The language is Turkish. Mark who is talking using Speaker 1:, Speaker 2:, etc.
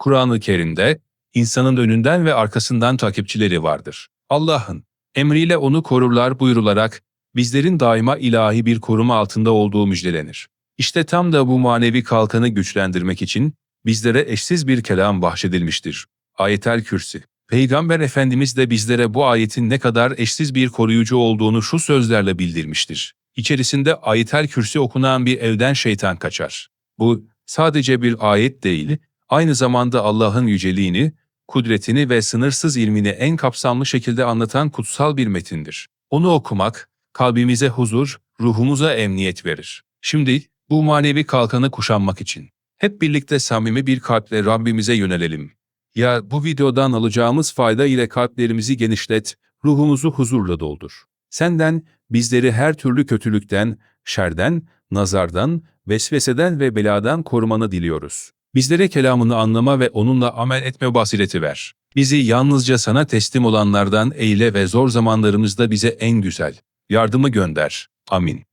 Speaker 1: Kur'an-ı Kerim'de insanın önünden ve arkasından takipçileri vardır. Allah'ın emriyle onu korurlar buyurularak bizlerin daima ilahi bir koruma altında olduğu müjdelenir. İşte tam da bu manevi kalkanı güçlendirmek için bizlere eşsiz bir kelam bahşedilmiştir. Ayetel Kürsi. Peygamber Efendimiz de bizlere bu ayetin ne kadar eşsiz bir koruyucu olduğunu şu sözlerle bildirmiştir. İçerisinde Ayetel Kürsi okunan bir evden şeytan kaçar. Bu sadece bir ayet değil, aynı zamanda Allah'ın yüceliğini, kudretini ve sınırsız ilmini en kapsamlı şekilde anlatan kutsal bir metindir. Onu okumak, kalbimize huzur, ruhumuza emniyet verir. Şimdi bu manevi kalkanı kuşanmak için hep birlikte samimi bir kalple Rabbimize yönelelim. Ya bu videodan alacağımız fayda ile kalplerimizi genişlet, ruhumuzu huzurla doldur. Senden bizleri her türlü kötülükten, şerden, nazardan, vesveseden ve beladan korumanı diliyoruz. Bizlere kelamını anlama ve onunla amel etme basireti ver. Bizi yalnızca sana teslim olanlardan eyle ve zor zamanlarımızda bize en güzel yardımı gönder. Amin.